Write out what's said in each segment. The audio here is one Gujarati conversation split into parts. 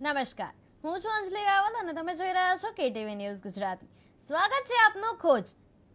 નમસ્કાર. હું છું અંજલિ રાવલ અને તમે જોઈ રહ્યા છો કેટીવી ન્યૂઝ ગુજરાતી. સ્વાગત છે આપનું ખોજ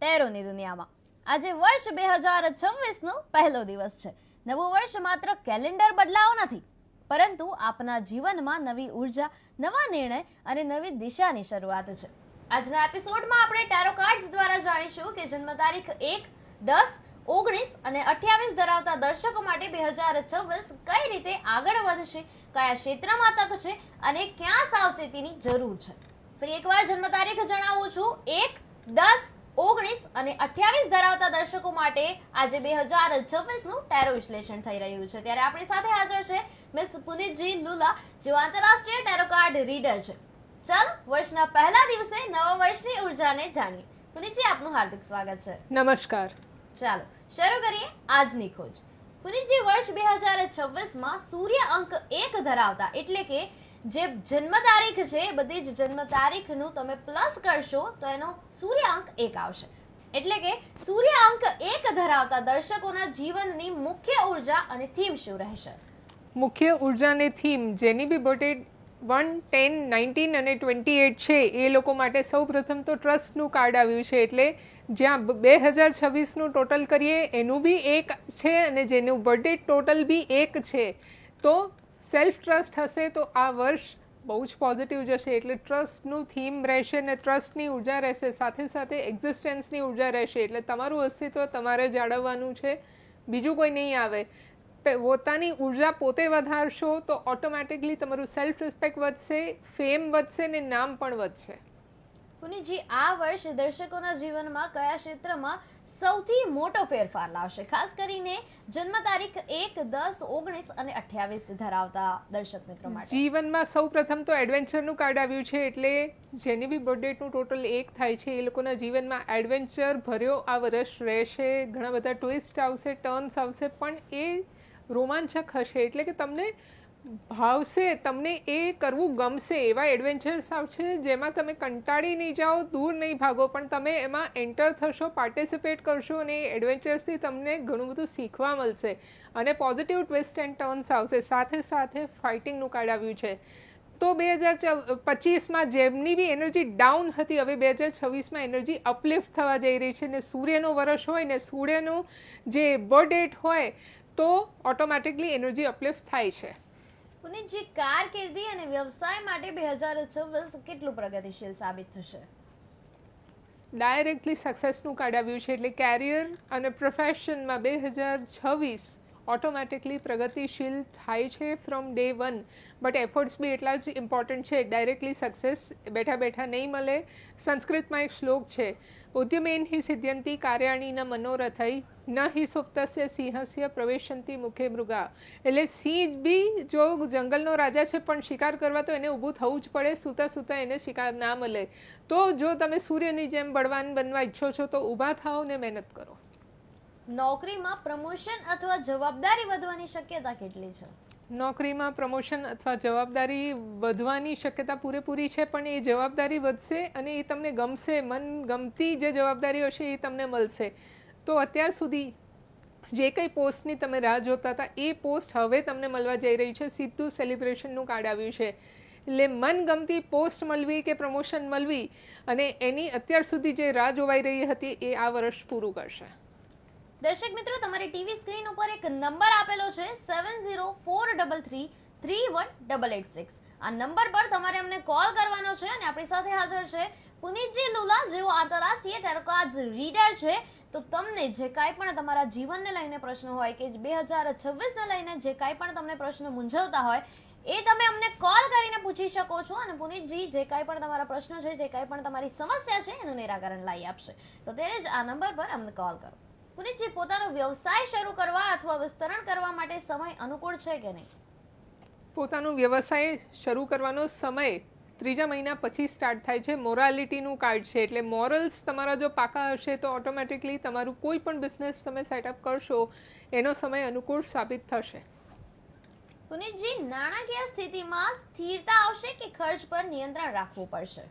ટેરોની દુનિયામાં. આજે વર્ષ બે હજાર છવ્વીસનો પહેલો દિવસ છે. નવું વર્ષ માત્ર કેલેન્ડર બદલાવો નથી, પરંતુ આપના જીવનમાં નવી ઊર્જા, નવા નિર્ણય અને નવી દિશાની શરૂઆત છે. આજના એપિસોડમાં આપણે ટેરો કાર્ડ્સ દ્વારા જાણીશું કે જન્મ તારીખ એક, દસ ઓગણીસ અને અઠ્યાવીસ ધરાવતા દર્શકો માટે બે હજાર છવ્વીસ કઈ રીતે આગળ વધશે, કયા ક્ષેત્રમાં તક છે અને ક્યાં સાવચેતીની જરૂર છે? ફરી એકવાર જન્મ તારીખ જણાવું છું. એક, દસ, ઓગણીસ અને અઠ્યાવીસ ધરાવતા દર્શકો માટે આજે બે હજાર છવ્વીસનું ટેરો વિશ્લેષણ થઈ રહ્યું છે. ત્યારે આપણી સાથે હાજર છે મિસ પુનિતજી લુલા, જેઓ આંતરરાષ્ટ્રીય ટેરો કાર્ડ રીડર છે. ચાલો, વર્ષના પહેલા દિવસે નવા વર્ષની ઉર્જાને જાણીએ. પુનિતજી, આપનું હાર્દિક સ્વાગત છે. નમસ્કાર. ચાલો, શરૂ કરીએ આજની ખોજ. પુનિતજી વર્ષ બે હજાર છવ્વીસમાં સૂર્ય અંક એક ધરાવતા એટલે કે જે જન્મ તારીખ છે, બધી જ જન્મ તારીખનું તમે પ્લસ કરશો તો એનો સૂર્ય અંક એક આવશે. એટલે કે સૂર્ય અંક એક ધરાવતા દર્શકોના જીવનની મુખ્ય ઊર્જા અને થીમ શું રહેશે? મુખ્ય ઉર્જાની થીમ જેની બી બોટેડ વન, ટેન, નાઇન્ટીન અને ટ્વેન્ટી એટ છે, એ લોકો માટે સૌ પ્રથમ તો ટ્રસ્ટનું કાર્ડ આવ્યું છે એટલે જ્યાં બે હજાર છવ્વીસનું ટોટલ કરીએ, એનું બી એક છે અને જેનું બર્થડે ટોટલ બી એક છે. તો સેલ્ફ ટ્રસ્ટ હશે તો આ વર્ષ બહુ જ પોઝિટિવ જશે, એટલે ટ્રસ્ટનું થીમ રહેશે અને ટ્રસ્ટની ઊર્જા રહેશે, સાથે સાથે એક્ઝિસ્ટન્સની ઊર્જા રહેશે, એટલે તમારું અસ્તિત્વ તમારે જાળવવાનું છે. બીજું કોઈ નહીં આવે. પોતાની ઊર્જા પોતે વધારશો તો ઓટોમેટિકલી તમારું સેલ્ફ રિસ્પેક્ટ વધશે ફેમ વધશે ને નામ પણ વધશે. પુનિતજી આ વર્ષ દર્શકોના જીવનમાં કયા ક્ષેત્રમાં સૌથી મોટો ફેરફાર લાવશે? ખાસ કરીને જન્મ તારીખ એક, દસ, ઓગણીસ અને અઠ્યાવીસ ધરાવતા દર્શક મિત્રો માટે. જીવનમાં સૌ પ્રથમ તો એડવેન્ચરનું કાર્ડ આવ્યું છે, એટલે જેની બી બર્થડેનું ટોટલ એક થાય છે, એ લોકોના જીવનમાં એડવેન્ચર ભર્યો આ વર્ષ રહેશે. ઘણા બધા ટ્વિસ્ટ આવશે ટર્ન્સ આવશે, પણ એ રોમાંચક હશે. એટલે કે તમને ભાવશે તમને એ કરવું ગમશે, એવા એડવેન્ચર્સ આવશે જેમાં તમે કંટાળી નહીં જાઓ, દૂર નહીં ભાગો, પણ તમે એમાં એન્ટર થશો પાર્ટિસિપેટ કરશો અને એ એડવેન્ચર્સથી તમને ઘણું બધું શીખવા મળશે. અને પોઝિટિવ ટ્વિસ્ટ એન્ડ ટર્ન્સ આવશે. સાથે સાથે ફાઇટિંગનું કાર્ડ આવ્યું છે. તો બે હજાર પચીસમાં જેમની બી એનર્જી ડાઉન હતી, હવે બે હજાર છવ્વીસમાં એનર્જી અપલિફ્ટ થવા જઈ રહી છે ને સૂર્યનો વર્ષ હોય ને સૂર્યનું જે બર્થ ડેટ હોય, તો ઓટોમેટિકલી એનર્જી અપલિફ્ટ થાય છે. પુનિતજી કારકિર્દી અને વ્યવસાય માટે બે હજાર છવ્વીસ કેટલું પ્રગતિશીલ સાબિત થશે? ડાયરેક્ટલી સક્સેસનું કાર્ડ આવ્યું છે એટલે કેરિયર અને પ્રોફેશનમાં બે હજાર છવ્વીસ ઓટોમેટિકલી પ્રગતિશીલ થાય છે from day one but efforts બી એટલા જ ઇમ્પોર્ટન્ટ છે. ડાયરેક્ટલી સક્સેસ બેઠા બેઠા નહીં મળે. સંસ્કૃતમાં એક શ્લોક છે. ઉદ્યમેન હિ સિદ્ધ્યંતી ન મનોરથઈ, ન હિ સુપ્તસ્ય સિંહસ્ય પ્રવેશંતી મુખે મૃગા. એટલે સિંહ બી જો જંગલનો રાજા છે પણ શિકાર કરવા તો એને ઊભું થવું જ પડે. સૂતા સૂતા એને શિકાર ના મળે. તો જો તમે સૂર્યની જેમ બળવાન બનવા ઈચ્છો છો તો ઊભા થાઓ ને મહેનત કરો. નોકરીમાં પ્રમોશન અથવા જવાબદારી વધવાની શક્યતા કેટલી છે? નોકરીમાં પ્રમોશન અથવા જવાબદારી વધવાની શક્યતા પૂરેપૂરી છે, પણ એ જવાબદારી વધશે અને એ તમને ગમશે. મન ગમતી જે જવાબદારી હશે એ તમને મળશે. તો અત્યાર સુધી જે કંઈ પોસ્ટની તમે રાહ જોતા હતા, એ પોસ્ટ હવે તમને મળવા જઈ રહી છે. સીધું સેલિબ્રેશનનું કાર્ડ આવ્યું છે. એટલે મનગમતી પોસ્ટ મળવી કે પ્રમોશન મળવી અને એની અત્યાર સુધી જે રાહ જોવાઈ રહી હતી, એ આ વર્ષ પૂરું કરશે. દર્શક મિત્રો, તમારી ટીવી સ્ક્રીન ઉપર એક નંબર આપેલો છે seven zero four double three three one double eight six આ નંબર પર તમારે અમને કોલ કરવાનો છે અને આપણી સાથે હાજર છે પુનિતજી લુલા, જેઓ આંતરરાષ્ટ્રીય ટેરોકાર્ડ રીડર છે. તો તમને જે કાંઈ પણ તમારા જીવનને લઈને પ્રશ્ન હોય કે બે હજાર છવ્વીસને લઈને જે કાંઈ પણ તમને પ્રશ્ન મૂંઝવતા હોય, એ તમે અમને કોલ કરીને પૂછી શકો છો અને પુનિતજી જે કાંઈ પણ તમારા પ્રશ્નો છે, જે કાંઈ પણ તમારી સમસ્યા છે, એનું નિરાકરણ લાવી આપશે. તો ત્યારે જ આ નંબર પર અમને કોલ કરો. પુનિતજી પોતાનો વ્યવસાય શરૂ કરવા અથવા વિસ્તરણ કરવા માટે સમય અનુકૂળ છે કે નહીં? પોતાનો વ્યવસાય શરૂ કરવાનો સમય ત્રીજા મહિના પછી સ્ટાર્ટ થાય છે. મોરાલિટીનું કાર્ડ છે. એટલે મોરલ્સ તમારા જો પાકા હશે તો ઓટોમેટિકલી તમારું કોઈ પણ બિઝનેસ તમે સેટઅપ કરશો એનો સમય અનુકૂળ સાબિત થશે. પુનિતજી નાણાકીય સ્થિતિમાં સ્થિરતા આવશે કે ખર્ચ પર નિયંત્રણ રાખવું પડશે?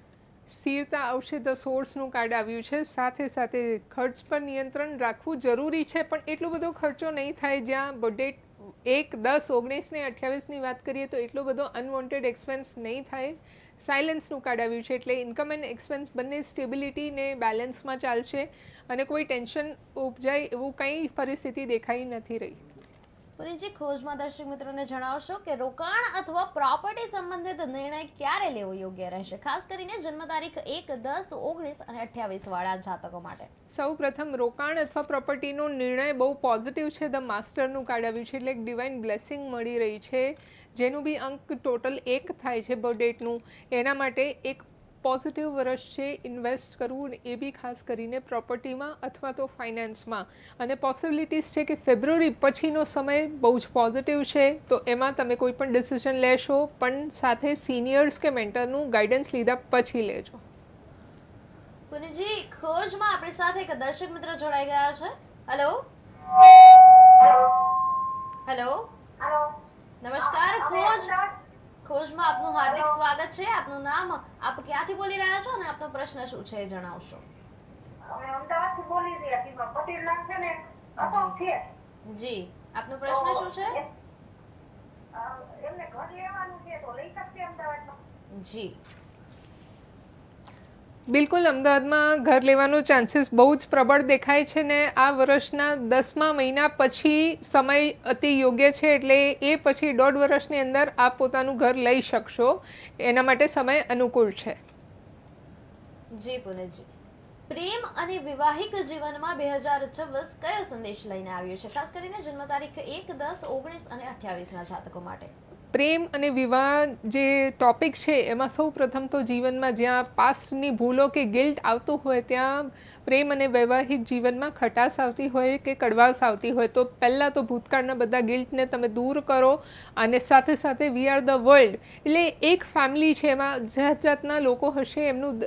સ્થિરતા આવશે ધ સોર્સનું કાર્ડ આવ્યું છે. સાથે સાથે ખર્ચ પર નિયંત્રણ રાખવું જરૂરી છે. પણ એટલો બધો ખર્ચો નહીં થાય જ્યાં બજેટ એક, દસ, ઓગણીસ ને અઠ્યાવીસની વાત કરીએ તો એટલો બધો અનવોન્ટેડ એક્સપેન્સ નહીં થાય. સાયલન્સનું કાર્ડ આવ્યું છે. એટલે ઇન્કમ એન્ડ એક્સપેન્સ બંને સ્ટેબિલિટીને બેલેન્સમાં ચાલશે અને કોઈ ટેન્શન ઉપજાય એવું કંઈ પરિસ્થિતિ દેખાઈ નથી રહી. પુનીતજી ખોજમાં દર્શક મિત્રોને જણાવશો કે રોકાણ અથવા પ્રોપર્ટી સંબંધિત નિર્ણય ક્યારે લેવો યોગ્ય રહેશે? ખાસ કરીને જન્મ તારીખ એક, દસ, ઓગણીસ અને અઠ્યાવીસ વાળા જાતકો માટે. સૌ પ્રથમ રોકાણ અથવા પ્રોપર્ટીનો નિર્ણય બહુ પોઝિટિવ છે. ધ માસ્ટરનું કાર્ડ છે એટલે એક ડિવાઇન બ્લેસિંગ મળી રહી છે. જેનું બી અંક ટોટલ એક થાય છે બર્થડેટનું એના માટે એક પોઝિટિવ વર્ષ છે ઇન્વેસ્ટ કરવું ને એ બી ખાસ કરીને પ્રોપર્ટીમાં અથવા તો ફાઇનાન્સમાં અને પોસિબિલિટીઝ છે કે ફેબ્રુઆરી પછીનો સમય બહુ જ પોઝિટિવ છે તો એમાં તમે કોઈ પણ ડિસિઝન લેશો પણ સાથે સિનિયર્સ કે મેન્ટરનું ગાઈડન્સ લીધા પછી લેજો. પુનજી ખોજમાં આપણી સાથે એક દર્શક મિત્ર જોડાઈ ગયા છે. હેલો હેલો હાલો નમસ્કાર ખોજ? ખોજમાં આપનું હાર્દિક સ્વાગત છે આપનું નામ આપ ક્યાંથી બોલી રહ્યા છો અને આપનો પ્રશ્ન શું છે એ જણાવશો. અમે અમદાવાદથી બોલી રહ્યા છીએ પટેલ નામ છે ને અશોક છે. જી આપનો પ્રશ્ન શું છે? એમને ઘર લેવાનું છે તો લઈ શકશે અમદાવાદમાં. જી. બિલકુલ અમદાવાદમાં ઘર લેવાનો ચાન્સીસ બહુ જ પ્રબળ દેખાય છે ને આ વર્ષના દસમા મહિના પછી સમય અતિ યોગ્ય છે એટલે એ પછી દોઢ વર્ષની અંદર આપ પોતાનું ઘર લઈ શકશો. એના માટે સમય અનુકૂળ છે. જી પુનજી પ્રેમ અને વિવાહિક જીવનમાં બે હજાર છવ્વીસ કયો સંદેશ લઈને આવ્યો છે? ખાસ કરીને જન્મ તારીખ એક દસ ઓગણીસ અને અઠ્યાવીસના જાતકો માટે. પ્રેમ અને વિવાહ જે ટોપિક છે, એમાં સૌ પ્રથમ તો જીવનમાં જ્યાં પાસ્ટની ભૂલો કે ગિલ્ટ આવતું હોય, ત્યાં પ્રેમ અને વૈવાહિક જીવનમાં ખટાશ આવતી હોય કે કડવાશ આવતી હોય. તો પહેલાં તો ભૂતકાળના બધા ગિલ્ટને તમે દૂર કરો અને સાથે સાથે વી આર ધ વર્લ્ડ એટલે એક ફેમિલી છે, એમાં જાત જાતના લોકો હશે, એમનું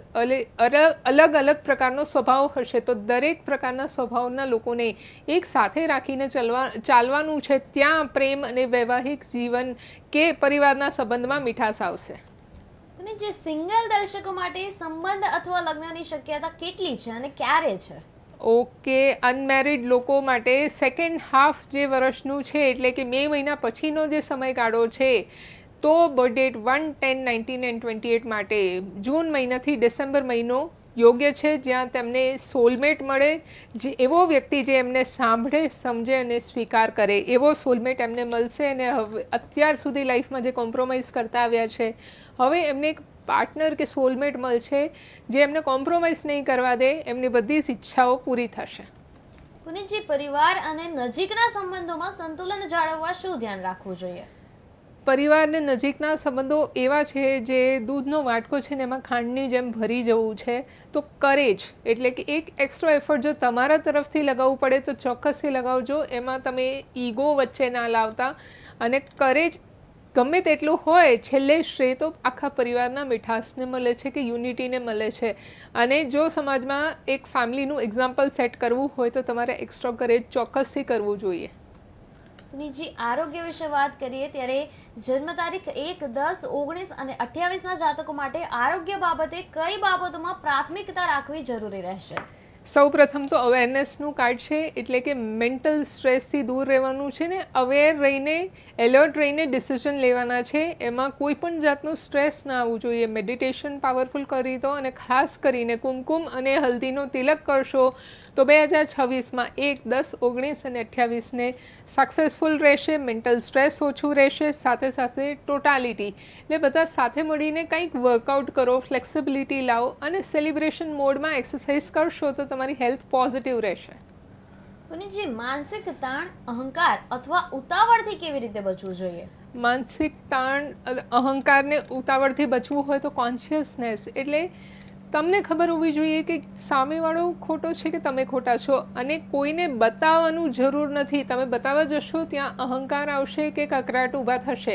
અલગ અલગ પ્રકારનો સ્વભાવ હશે. તો દરેક પ્રકારના સ્વભાવના લોકોને એક સાથે રાખીને ચાલવા, ચાલવાનું છે. ત્યાં પ્રેમ અને વૈવાહિક જીવન કે પરિવારના સંબંધમાં મીઠાશ આવશે? અને જે સિંગલ દર્શકો માટે સંબંધ અથવા લગ્નની શક્યતા કેટલી છે અને ક્યારે છે? ઓકે અનમેરિડ લોકો માટે સેકન્ડ હાફ જે વર્ષનું છે એટલે કે મે મહિના પછીનો જે સમયગાળો છે તો birthdate one ten nineteen and twenty eight માટે જૂન મહિનાથી ડિસેમ્બર મહિનો યોગ્ય છે, જ્યાં તેમને સોલમેટ મળે, જે એવો વ્યક્તિ જે એમને સાંભળે, સમજે અને સ્વીકાર કરે, એવો સોલમેટ એમને મળશે અને હવે અત્યાર સુધી લાઈફમાં જે કોમ્પ્રોમાઇઝ કરતા આવ્યા છે, હવે એમને એક પાર્ટનર કે સોલમેટ મળશે, જે એમને કોમ્પ્રોમાઇઝ નહીં કરવા દે, એમની બધી જ ઈચ્છાઓ પૂરી થશે. પુનિતજી, પરિવાર અને નજીકના સંબંધોમાં સંતુલન જાળવવા શું ધ્યાન રાખવું જોઈએ? પરિવારને નજીકના સંબંધો એવા છે જે દૂધનો વાટકો છે ને એમાં ખાંડની જેમ ભરી જવું છે, તો કરેજ એટલે કે એક એક્સ્ટ્રા એફર્ટ જો તમારા તરફથી લગાવવું પડે તો ચોક્કસથી લગાવજો. એમાં તમે ઈગો વચ્ચે ના લાવતા. અને કરેજ ગમે તેટલું હોય, છેલ્લે શ્રેય તો આખા પરિવારના મીઠાશને મળે છે કે યુનિટીને મળે છે. અને જો સમાજમાં એક ફેમિલીનું એક્ઝામ્પલ સેટ કરવું હોય તો તમારે એક્સ્ટ્રા કરેજ ચોક્કસથી કરવું જોઈએ. પુનિતજી આરોગ્ય વિશે વાત કરીએ ત્યારે જન્મ તારીખ એક, દસ, ઓગણીસ અને અઠ્યાવીસના જાતકો માટે આરોગ્ય બાબતે કઈ બાબતોમાં પ્રાથમિકતા રાખવી જરૂરી રહેશે? સૌ પ્રથમ તો અવેરનેસનું કાર્ડ છે, એટલે કે મેન્ટલ સ્ટ્રેસથી દૂર રહેવાનું છે ને અવેર રહીને એલર્ટ રહીને ડિસિઝન લેવાના છે. એમાં કોઈ પણ જાતનું સ્ટ્રેસ ના આવવું જોઈએ. મેડિટેશન પાવરફુલ કરી દો અને ખાસ કરીને કુમકુમ અને હલ્દીનો તિલક કરશો. તો બે હજાર છવ્વીસમાં એક દસ ઓગણીસ અને અઠ્યાવીસને સક્સેસફુલ રહેશે મેન્ટલ સ્ટ્રેસ ઓછું રહેશે સાથે સાથે ટોટાલિટી એટલે બધા સાથે મળીને કંઈક વર્કઆઉટ કરો ફ્લેક્સિબિલિટી લાવો અને સેલિબ્રેશન મોડમાં એક્સરસાઇઝ કરશો તો તમારી હેલ્થ પોઝિટિવ રહેશે. અને જે માનસિક તાણ અહંકાર અથવા ઉતાવળથી કેવી રીતે બચવું જોઈએ? માનસિક તાણ અહંકારને ઉતાવળથી બચવું હોય તો કોન્શિયસનેસ એટલે તમને ખબર હોવી જોઈએ કે સામેવાળો ખોટો છે કે તમે ખોટા છો? અને કોઈને બતાવવાનું જરૂર નથી. તમે બતાવવા જશો ત્યાં અહંકાર આવશે કે કકરાટ ઊભા થશે.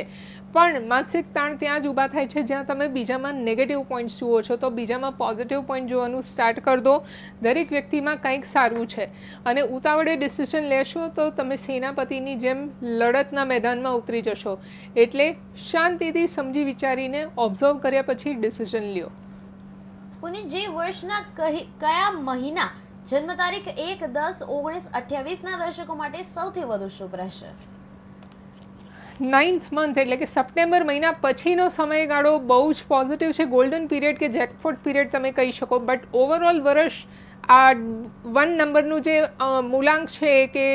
પણ માનસિક તાણ ત્યાં જ ઊભા થાય છે જ્યાં તમે બીજામાં નેગેટિવ પોઈન્ટ જુઓ છો. તો બીજામાં પોઝિટિવ પોઈન્ટ જોવાનું સ્ટાર્ટ કરી દો. દરેક વ્યક્તિમાં કંઈક સારું છે. અને ઉતાવળે ડિસિઝન લેશો તો તમે સેનાપતિની જેમ લડતના મેદાનમાં ઉતરી જશો. એટલે શાંતિથી સમજી વિચારીને ઓબ્ઝર્વ કર્યા પછી ડિસિઝન લ્યો. પુનિતજી વર્ષના કહી- કયા મહિના? જન્મ તારીખ એક દસ ઓગણીસ અઠ્યાવીસના દર્શકો માટે સૌથી વધુ શુભ રહેશે. નાઇન્થ મંથ એટલે કે સપ્ટેમ્બર મહિના પછીનો સમયગાળો બહુ જ પોઝિટિવ છે. ગોલ્ડન પીરિયડ કે જેકપોટ પીરિયડ તમે કહી શકો. બટ ઓવરઓલ વર્ષ આ વન નંબરનું જે મૂલાંક છે કે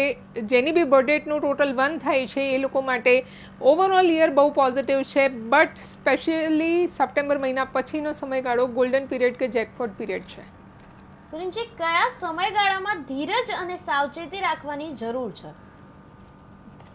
જેની બી બર્થડેટનું ટોટલ વન થાય છે એ લોકો માટે ઓવરઓલ યર બહુ પોઝિટિવ છે બટ સ્પેશિયલી સપ્ટેમ્બર મહિના પછીનો સમયગાળો ગોલ્ડન પીરિયડ કે જેકપોટ પીરિયડ છે. કયા સમયગાળામાં ધીરજ અને સાવચેતી રાખવાની જરૂર છે?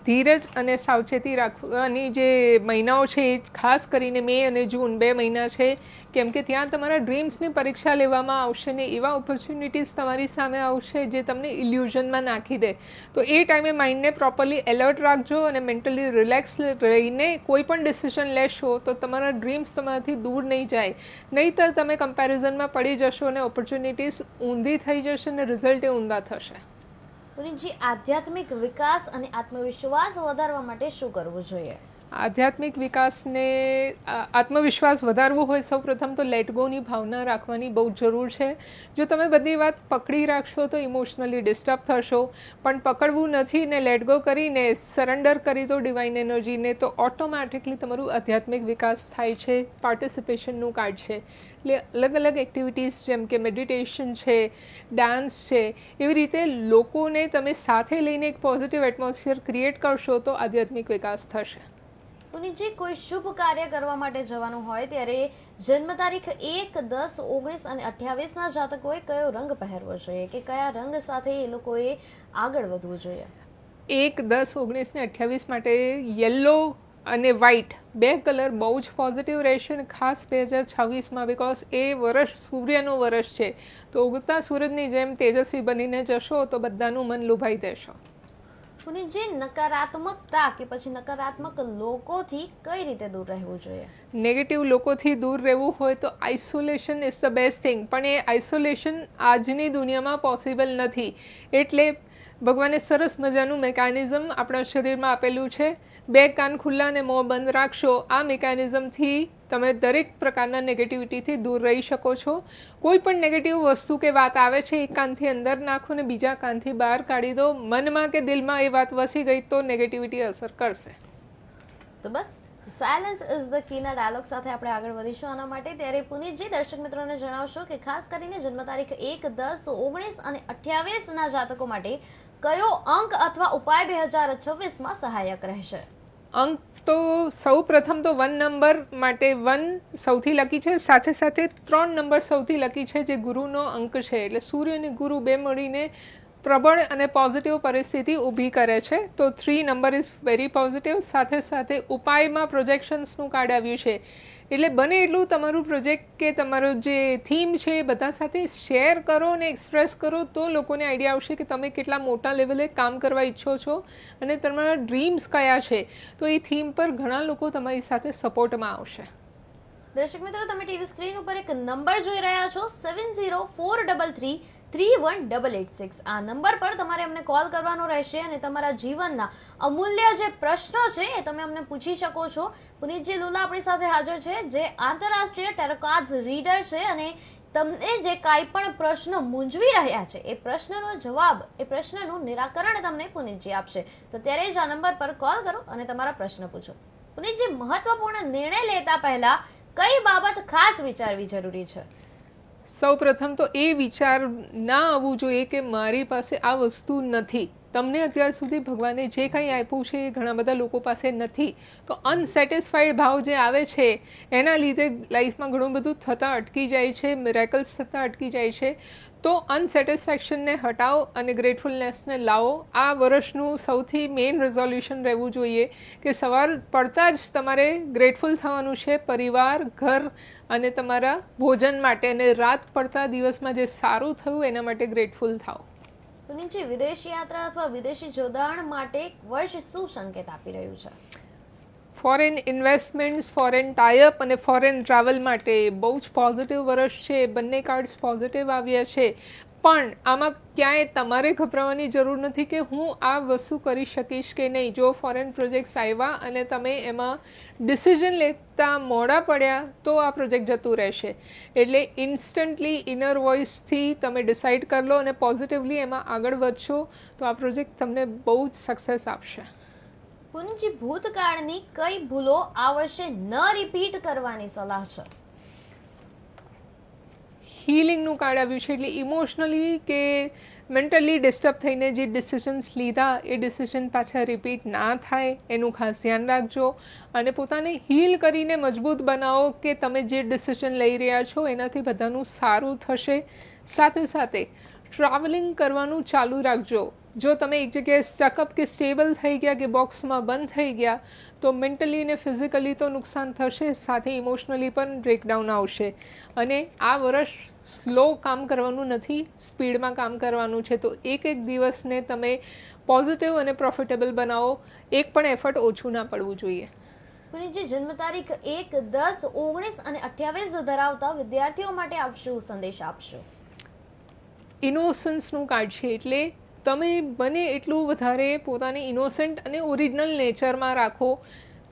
ધીરજ અને સાવચેતી રાખવાની જે મહિનાઓ છે, એ ખાસ કરીને મે અને જૂન બે મહિના છે. કેમ કે ત્યાં તમારા ડ્રીમ્સની પરીક્ષા લેવામાં આવશે ને એવા ઓપોર્ચ્યુનિટીઝ તમારી સામે આવશે જે તમને ઇલ્યુઝનમાં નાખી દે. તો એ ટાઈમે માઇન્ડને પ્રોપરલી એલર્ટ રાખજો અને મેન્ટલી રિલેક્સ રહીને કોઈ પણ ડિસિઝન લેશો તો તમારા ડ્રીમ્સ તમારાથી દૂર નહીં જાય. નહીંતર તમે કમ્પેરિઝનમાં પડી જશો અને ઓપોર્ચ્યુનિટીઝ ઊંધી થઈ જશે અને રિઝલ્ટ એ ઊંધા થશે. પુનિતજી આધ્યાત્મિક વિકાસ અને આત્મવિશ્વાસ વધારવા માટે શું કરવું જોઈએ? આધ્યાત્મિક વિકાસને આત્મવિશ્વાસ વધારવો હોય સૌ પ્રથમ તો લેટ ગોની ભાવના રાખવાની બહુ જરૂર છે. જો તમે બધી વાત પકડી રાખશો તો ઇમોશનલી ડિસ્ટર્બ થશો, પણ પકડવું નથી ને લેટ ગો કરીને સરેન્ડર કરી દો ડિવાઇન એનર્જીને તો ઓટોમેટિકલી તમારું આધ્યાત્મિક વિકાસ થાય છે પાર્ટિસિપેશનનું કાર્ડ છે. એટલે અલગ અલગ એક્ટિવિટીઝ જેમ કે મેડિટેશન છે ડાન્સ છે, એવી રીતે લોકોને તમે સાથે લઈને એક પોઝિટિવ એટમોસ્ફિયર ક્રિએટ કરશો તો આધ્યાત્મિક વિકાસ થશે. પુનિતજી કોઈ શુભ કાર્ય કરવા માટે જવાનું હોય ત્યારે જન્મ તારીખ એક, દસ, ઓગણીસ અને અઠ્યાવીસના જાતકોએ કયો રંગ પહેરવો જોઈએ કે કયા રંગ સાથે એ લોકોએ આગળ વધવું જોઈએ? એક, દસ, ઓગણીસ ને અઠ્યાવીસ માટે યલો અને વ્હાઇટ બે કલર બહુ જ પોઝિટિવ રહેશે અને ખાસ બે હજાર છવ્વીસમાં બિકોઝ એ વર્ષ સૂર્યનો વર્ષ છે. તો ઉગતા સૂરજની જેમ તેજસ્વી બનીને જશો તો બધાનું મન લુભાઈ દેશો. પુનિતજી નકારાત્મકતા કે પછી નકારાત્મક લોકોથી કઈ રીતે દૂર રહેવું જોઈએ? નેગેટિવ લોકોથી દૂર રહેવું હોય તો isolation is the best thing પણ એ આઇસોલેશન આજની દુનિયામાં પોસિબલ નથી. એટલે ભગવાને સરસ મજાનું મિકેનિઝમ આપણા શરીરમાં આપેલું છે. બે કાન ખુલ્લા અને મોં બંધ રાખશો. આ મિકેનિઝમથી તમે દરેક પ્રકારના નેગેટિવિટીથી દૂર રહી શકો છો. કોઈ પણ નેગેટિવ વસ્તુ કે વાત આવે છે એક કાનથી અંદર નાખો ને બીજા કાનથી બહાર કાઢી દો. મનમાં કે દિલમાં એ વાત વસી ગઈ તો નેગેટિવિટી અસર કરશે. તો બસ સાયલન્સ ઇઝ ધ કીના ડાયલોગ સાથે આપણે આગળ વધીશું. આના માટે ત્યારે પુનિતજી દર્શક મિત્રોને જણાવશો કે ખાસ કરીને જન્મ તારીખ એક દસ ઓગણીસ અને અઠ્યાવીસના જાતકો માટે કયો અંક અથવા ઉપાય બે હજાર છવ્વીસમાં સહાયક રહેશે? અંક તો સૌ પ્રથમ તો વન નંબર માટે વન સૌથી લકી છે. સાથે સાથે ત્રણ નંબર સૌથી લકી છે જે ગુરુનો અંક છે. એટલે સૂર્ય અને ગુરુ બે મળીને પ્રબળ અને પોઝિટિવ પરિસ્થિતિ ઊભી કરે છે. તો three number is very positive સાથે સાથે ઉપાયમાં પ્રોજેક્શન્સનું કાર્ડ આવ્યું છે. એટલે બને એટલું તમારું પ્રોજેક્ટ કે તમારું જે થીમ છે એ બધા સાથે શેર કરો અને એક્સપ્રેસ કરો તો લોકોને આઈડિયા આવશે કે તમે કેટલા મોટા લેવલે કામ કરવા ઈચ્છો છો અને તમારા ડ્રીમ્સ કયા છે. તો એ થીમ પર ઘણા લોકો તમારી સાથે સપોર્ટમાં આવશે. દર્શક મિત્રો, તમે ટીવી સ્ક્રીન ઉપર એક નંબર જોઈ રહ્યા છો seven zero four double three three one double eight six. આ નંબર પર તમારે અમને કોલ કરવાનો રહેશે અને તમારા જીવનના અમૂલ્ય જે પ્રશ્નો છે એ તમે અમને પૂછી શકો છો. પુનીતજી લુલા આપણી સાથે હાજર છે, જે આંતરરાષ્ટ્રીય ટેરોકાર્ડ્સ રીડર છે અને તમને જે કાંઈ પણ પ્રશ્ન મૂંઝવી રહ્યા છે, એ પ્રશ્નનો જવાબ, એ પ્રશ્નનું નિરાકરણ તમને પુનીતજી આપશે. તો ત્યારે જ આ નંબર પર કોલ કરો અને તમારા પ્રશ્ન પૂછો. પુનીતજી, મહત્વપૂર્ણ નિર્ણય લેતા પહેલા કઈ બાબત ખાસ વિચારવી જરૂરી છે? સૌ પ્રથમ તો એ વિચાર ના આવવું જોઈએ કે મારી પાસે આ વસ્તુ નથી. તમને અત્યાર સુધી ભગવાને જે કંઈ આપ્યું છે એ ઘણા બધા લોકો પાસે નથી. તો અનસેટિસ્ફાઈડ ભાવ જે આવે છે, એના લીધે લાઈફમાં ઘણું બધું થતાં અટકી જાય છે મિરેકલ્સ થતાં અટકી જાય છે. તો અનસેટિસ્ફેક્શનને હટાવો અને ગ્રેટફુલનેસને લાવો. આ વર્ષનું સૌથી મેઇન રિઝોલ્યુશન રહેવું જોઈએ કે સવાર પડતાં જ તમારે ગ્રેટફુલ થવાનું છે પરિવાર, ઘર અને તમારા ભોજન માટે. અને રાત પડતા દિવસમાં જે સારું થયું એના માટે ગ્રેટફુલ થાઓ. પુનીતજી વિદેશી યાત્રા અથવા વિદેશી જોડાણ માટે વર્ષ શું સંકેત આપી રહ્યું છે? Foreign investments foreign tie up અને ફોરેન ટ્રાવેલ માટે બહુ જ પોઝિટિવ વર્ષ છે. બંને કાર્ડ્સ પોઝિટિવ આવ્યા છે. પણ આમાં ક્યાંય તમારે ગભરાવાની જરૂર નથી કે હું આ વસ્તુ કરી શકીશ કે નહીં. જો ફોરેન પ્રોજેક્ટ્સ આવ્યા અને તમે એમાં ડિસિઝન લેતા મોડા પડ્યા, તો આ પ્રોજેક્ટ જતું રહેશે. એટલે ઇન્સ્ટન્ટલી ઇનર વોઇસથી તમે ડિસાઇડ કરી લો અને પોઝિટિવલી એમાં આગળ વધશો, તો આ પ્રોજેક્ટ તમને બહુ જ સક્સેસ આપશે. પુનજી ભૂતકાળની કઈ ભૂલો આ વર્ષે ન રિપીટ કરવાની સલાહ છે? હિલિંગનું કાર્ડ આવ્યું છે, એટલે ઇમોશનલી કે મેન્ટલી ડિસ્ટર્બ થઈને જે ડિસિઝન્સ લીધા, એ ડિસિઝન પાછા રિપીટ ના થાય, એનું ખાસ ધ્યાન રાખજો. અને પોતાને હીલ કરીને મજબૂત બનાવો કે તમે જે ડિસિઝન લઈ રહ્યા છો, એનાથી બધાનું સારું થશે. સાથે સાથે ટ્રાવેલિંગ કરવાનું ચાલુ રાખજો. જો તમે એક જગ્યાએ સ્ટકઅપ કે સ્ટેબલ થઈ ગયા કે બોક્સમાં બંધ થઈ ગયા તો મેન્ટલી અને ફિઝિકલી તો નુકસાન થશે સાથે ઇમોશનલી પણ બ્રેકડાઉન આવશે. અને આ વર્ષ સ્લો કામ કરવાનું નથી સ્પીડમાં કામ કરવાનું છે તો એક એક દિવસને તમે પોઝિટિવ અને પ્રોફિટેબલ બનાવો એક પણ એફર્ટ ઓછું ના પડવું જોઈએ. પુનીજી જન્મ તારીખ એક દસ ઓગણીસ અને અઠ્યાવીસ ધરાવતા વિદ્યાર્થીઓ માટે આપ શું સંદેશ આપશો? ઇનોસન્સનું કાર્ડ છે એટલે તમે બને એટલું વધારે પોતાને ઇનોસન્ટ અને ઓરિજિનલ નેચરમાં રાખો.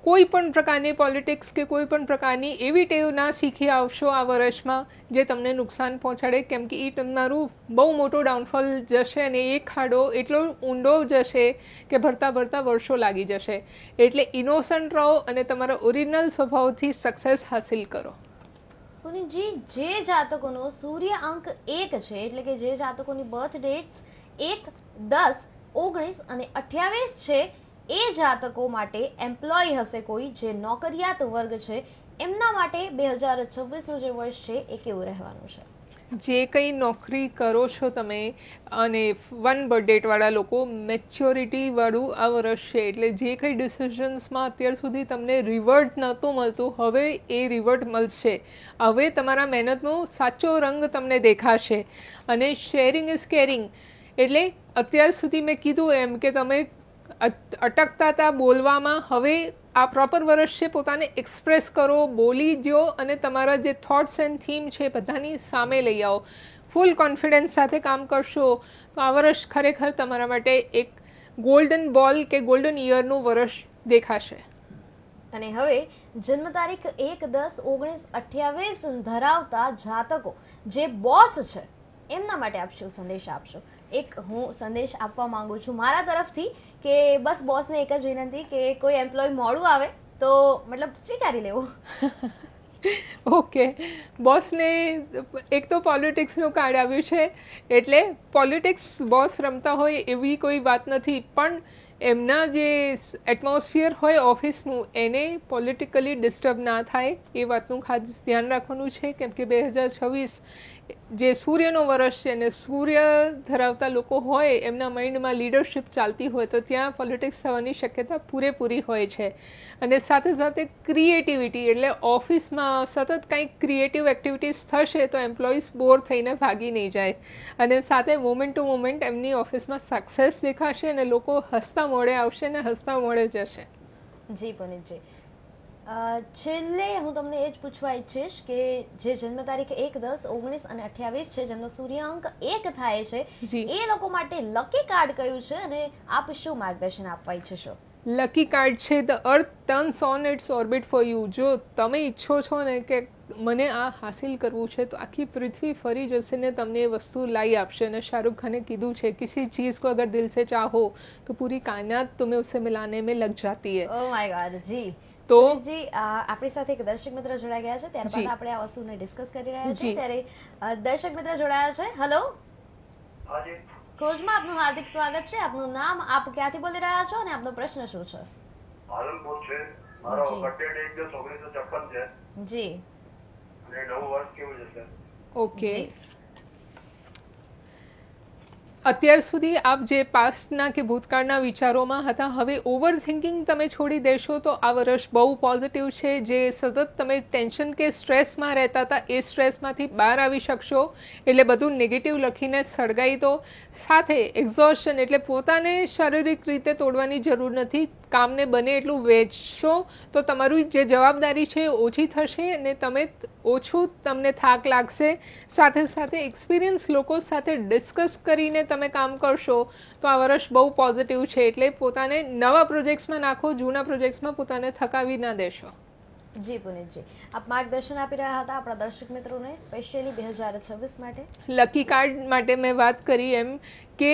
કોઈ પણ પ્રકારની પોલિટિક્સ કે કોઈ પણ પ્રકારની એવી ટેવ ના શીખી આવશો આ વર્ષમાં જે તમને નુકસાન પહોંચાડે. કેમ કે એ તમારું બહુ મોટો ડાઉનફોલ જશે અને એ ખાડો એટલો ઊંડો જશે કે ભરતા ભરતા વર્ષો લાગી જશે. એટલે ઇનોસન્ટ રહો અને તમારા ઓરિજિનલ સ્વભાવથી સક્સેસ હાસિલ કરો. પુનીજી જે જાતકોનો સૂર્ય અંક એક છે, એટલે કે જે જાતકોની બર્થ ડેટ્સ એક, દસ, ઓગણીસ અને અઠ્યાવીસ છે, એ જાતકો માટે એમ્પ્લોય હશે કોઈ જે નોકરિયાત વર્ગ છે, એમના માટે બે હજાર છવ્વીસનું જે વર્ષ છે, એ કેવું રહેવાનું છે? જે કંઈ નોકરી કરો છો તમે અને વન બર્થડેટવાળા લોકો મેચ્યોરિટીવાળું આ વર્ષ છે, એટલે જે કંઈ ડિસિઝન્સમાં અત્યાર સુધી તમને રિવર્ટ નહોતું મળતું, હવે એ રિવર્ટ મળશે. હવે તમારા મહેનતનો સાચો રંગ તમને દેખાશે. અને શેરિંગ ઇઝ કેરિંગ એટલે અત્યાર સુધી મેં કીધું એમ કે તમે અટકતા હતા બોલવામાં હવે આ પ્રોપર વર્ષ છે પોતાને એક્સપ્રેસ કરો, બોલી દ્યો અને તમારા જે થોટ્સ એન્ડ થીમ છે બધાની સામે લઈ આવો. ફૂલ કોન્ફિડન્સ સાથે કામ કરશો તો આ વર્ષ ખરેખર તમારા માટે એક ગોલ્ડન બોલ કે ગોલ્ડન ઇયરનું વર્ષ દેખાશે. અને હવે જન્મ તારીખ એક દસ ઓગણીસ અઠ્યાવીસ ધરાવતા જાતકો, જે બોસ છે એમના માટે આપ શું સંદેશ આપશો. એક હું સંદેશ આપવા માંગુ છું મારા તરફથી કે બસ બોસને એક જ વિનંતી કે કોઈ એમ્પ્લોય મોડું આવે તો મતલબ સ્વીકારી લેવું. ઓકે. બોસને એક તો પોલિટિક્સનું કાર્ડ આવ્યું છે, એટલે પોલિટિક્સ બોસ રમતા હોય એવી કોઈ વાત નથી, પણ એમના જે એટમોસ્ફિયર હોય ઓફિસનું એને પોલિટિકલી ડિસ્ટર્બ ના થાય, એ વાતનું ખાસ ધ્યાન રાખવાનું છે, કેમ કે બે હજાર છવ્વીસ જે સૂર્યનો વર્ષ છે અને સૂર્ય ધરાવતા લોકો હોય, એમના માઇન્ડમાં લીડરશિપ ચાલતી હોય, તો ત્યાં પોલિટિક્સ થવાની શક્યતા પૂરેપૂરી હોય છે. અને સાથે સાથે ક્રિએટિવિટી એટલે ઓફિસમાં સતત કંઈક ક્રિએટિવ એક્ટિવિટીઝ થશે, તો એમ્પ્લોઈઝ બોર થઈને ભાગી નહીં જાય. અને સાથે મોમેન્ટ ટુ મોમેન્ટ એમની ઓફિસમાં સક્સેસ દેખાશે અને લોકો હસતા મોડે આવશે ને હસતા મોડે જશે. જી પુનિતજી. અ, છેલ્લે હું તમને એ જ પૂછવા ઈચ્છીશ કે જે જન્મ તારીખ એક દસ ઓગણીસ અને અઠ્યાવીસ છે જેમનો સૂર્યાંક એક થાય છે એ લોકો માટે લકી કાર્ડ કયું છે અને આપ શું માર્ગદર્શન આપવા ઈચ્છશો લકી કાર્ડ છે the earth turns on its orbit for you જો તમે ઈચ્છો છો ને કે મને આ હાસિલ કરવું છે તો આખી પૃથ્વી ફરી જશે ને તમને એ વસ્તુ લાવી આપશે. અને શાહરુખ ખાને કીધું છે કિસી ચીઝ કો અગર દિલ સે ચાહો તો પૂરી કાયનાત तुम्हें ઉસે મિલાને में लग जाती है ઓ માય ગોડ જી. તો જી આપણી સાથે એક દર્શક મિત્ર જોડાઈ ગયા છે. ત્યારબાદ આપણે આ વસ્તુને ડિસ્કસ કરી રહ્યા છીએ. ત્યારે દર્શક મિત્ર જોડાયા છે. હેલો હાજી ખોજમાં આપનું હાર્દિક સ્વાગત છે. આપનું નામ આપ ક્યાંથી બોલી રહ્યા છો અને આપનો પ્રશ્ન શું છે? પાલનપુર છે. મારો બર્થડે ડેટ ઓગણીસો છપ્પન છે. જી. અને નવું વર્ષ કેવું જશે? ઓકે. અત્યાર સુધી આપ જે પાસ્ટના કે ભૂતકાળના વિચારોમાં હતા, હવે ઓવર થિંકિંગ તમે છોડી દેશો તો આ વર્ષ બહુ પોઝિટિવ છે. જે સતત તમે ટેન્શન કે સ્ટ્રેસમાં રહેતા હતા, એ સ્ટ્રેસમાંથી બહાર આવી શકશો. એટલે બધું નેગેટિવ લખીને સળગાઈ દો. સાથે એક્ઝોશન એટલે પોતાને શારીરિક રીતે તોડવાની જરૂર નથી. કામને બને એટલું વહેંચશો તો તમારી જે જવાબદારી છે એ ઓછી થશે અને તમે ઓછું તમને થાક લાગશે. સાથે સાથે એક્સપિરિયન્સ લોકો સાથે ડિસ્કસ કરીને તમે કામ કરશો તો આ વર્ષ બહુ પોઝિટિવ છે. એટલે પોતાને નવા પ્રોજેક્ટ્સમાં નાખો જૂના પ્રોજેક્ટ્સમાં પોતાને થકાવી ના દેશો. જી પુનિતજી. આપ માર્ગદર્શન આપી રહ્યા હતા આપણા દર્શક મિત્રોને સ્પેશિયલી બે હજાર છવ્વીસ માટે. લકી કાર્ડ માટે મેં વાત કરી એમ કે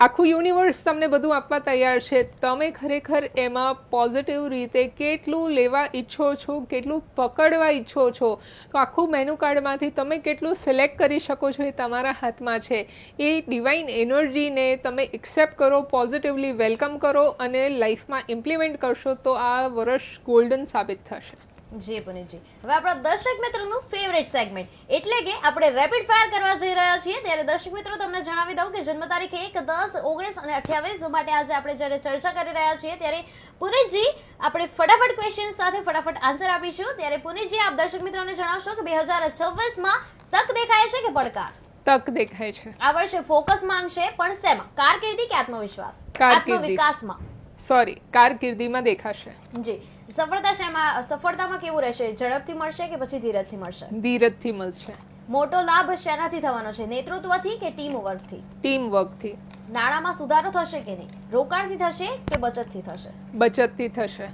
આખું યુનિવર્સ તમને બધું આપવા તૈયાર છે. તમે ખરેખર એમાં પોઝિટિવ રીતે કેટલું લેવા ઈચ્છો છો, કેટલું પકડવા ઈચ્છો છો? તો આખું મેનુ કાર્ડમાંથી તમે કેટલું સિલેક્ટ કરી શકો છો એ તમારા હાથમાં છે. એ ડિવાઇન એનર્જીને તમે એક્સેપ્ટ કરો પોઝિટિવલી વેલકમ કરો અને લાઈફમાં ઇમ્પ્લિમેન્ટ કરશો તો આ વર્ષ ગોલ્ડન સાબિત થશે. જી પુનિતજી. હવે આપણા દર્શક મિત્રોનું ફેવરેટ સેગમેન્ટ એટલે કે આપણે રેપિડ ફાયર કરવા જઈ રહ્યા છીએ ત્યારે દર્શક મિત્રો તમને જણાવી દઉં કે જન્મ તારીખ એક દસ ઓગણીસ અને અઠ્યાવીસ માટે આજે આપણે જ્યારે ચર્ચા કરી રહ્યા છીએ ત્યારે પુનિતજી આપણે ફટાફટ ક્વેશ્ચન સાથે ફટાફટ આન્સર આપીશું. ત્યારે પુનિતજી આપ દર્શક મિત્રોને જણાવશો કે બે હજાર છવ્વીસમાં તક દેખાય છે કે પડકાર? તક દેખાય છે. આ વર્ષે ફોકસ માંગશે પણ શેમાં? કારકિર્દી કે આત્મવિશ્વાસ. આત્મવિકાસમાં? સોરી કારકિર્દીમાં દેખાશે. જી. સફળતા શેમાં સફળતામાં કેવું રહેશે? ઝડપથી મળશે કે પછી ધીરજથી મળશે? ધીરજથી મળશે. મોટો લાભ શેનાથી થવાનો છે? નેતૃત્વથી કે ટીમ વર્કથી? ટીમ વર્કથી. નાણાંમાં સુધારો થશે કે નહીં? રોકાણથી થશે કે બચતથી થશે? બચતથી થશે.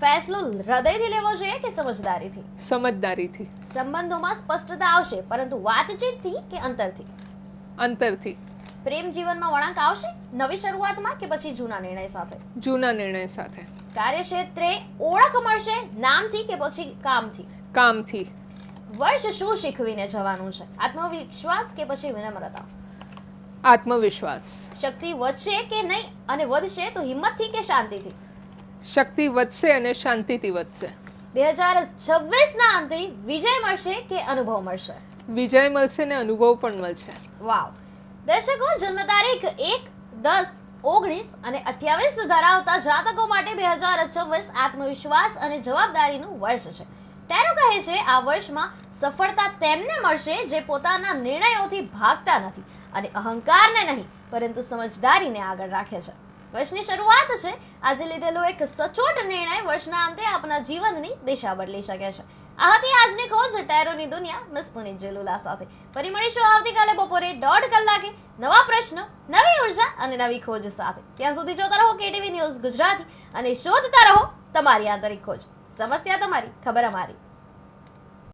ફેસલો હૃદયથી લેવો જોઈએ કે સમજદારીથી? સમજદારીથી. સંબંધોમાં સ્પષ્ટતા આવશે પરંતુ વાતચીતથી કે અંતરથી? અંતરથી. પ્રેમ જીવનમાં વળાંક આવશે? નવી શરૂઆતમાં કે પછી જૂના નિર્ણય સાથે? જૂના નિર્ણય સાથે. કાર્યક્ષેત્રે ઓળખ મળશે નામથી કે પછી કામથી? કામથી. વર્ષ શું શીખવીને જવાનું છે? આત્મવિશ્વાસ કે પછી વિનમ્રતા? આત્મવિશ્વાસ. શક્તિ વધશે કે નહીં અને વધશે તો હિંમતથી કે શાંતિથી? શક્તિ વધશે અને શાંતિથી વધશે. બે હજાર છવ્વીસ ના અંતે વિજય મળશે કે અનુભવ મળશે? વિજય મળશે ને અનુભવ પણ મળશે. વાવ. દર્શકો જન્મ તારીખ એક દસ ઓગણીસ અને અઠ્યાવીસ ધરાવતા જાતકો માટે બે હજાર છવ્વીસ આત્મવિશ્વાસ અને જવાબદારીનું વર્ષ છે. ટેરો કહે છે, આ વર્ષમાં સફળતા તેમને મળશે જે પોતાના નિર્ણયોથી ભાગતા નથી અને અહંકારને નહીં, પરંતુ સમજદારીને આગળ રાખે છે. વર્ષની શરૂઆત છે, આજે લીધેલો એક સચોટ નિર્ણય વર્ષના અંતે આપના જીવનની દિશા બદલી શકે છે. આ હતી આજની ખોજ ટેરોની દુનિયા મિસ પુનિત જેલુલા સાથે. ફરી મળીશું આવતીકાલે બપોરે દોઢ કલાકે નવા પ્રશ્ન, નવી ઊર્જા અને નવી ખોજ સાથે. ત્યાં સુધી જોતા રહો કેટીવી ન્યૂઝ ગુજરાતી અને શોધતા રહો તમારી આંતરિક ખોજ. સમસ્યા તમારી, ખબર અમારી.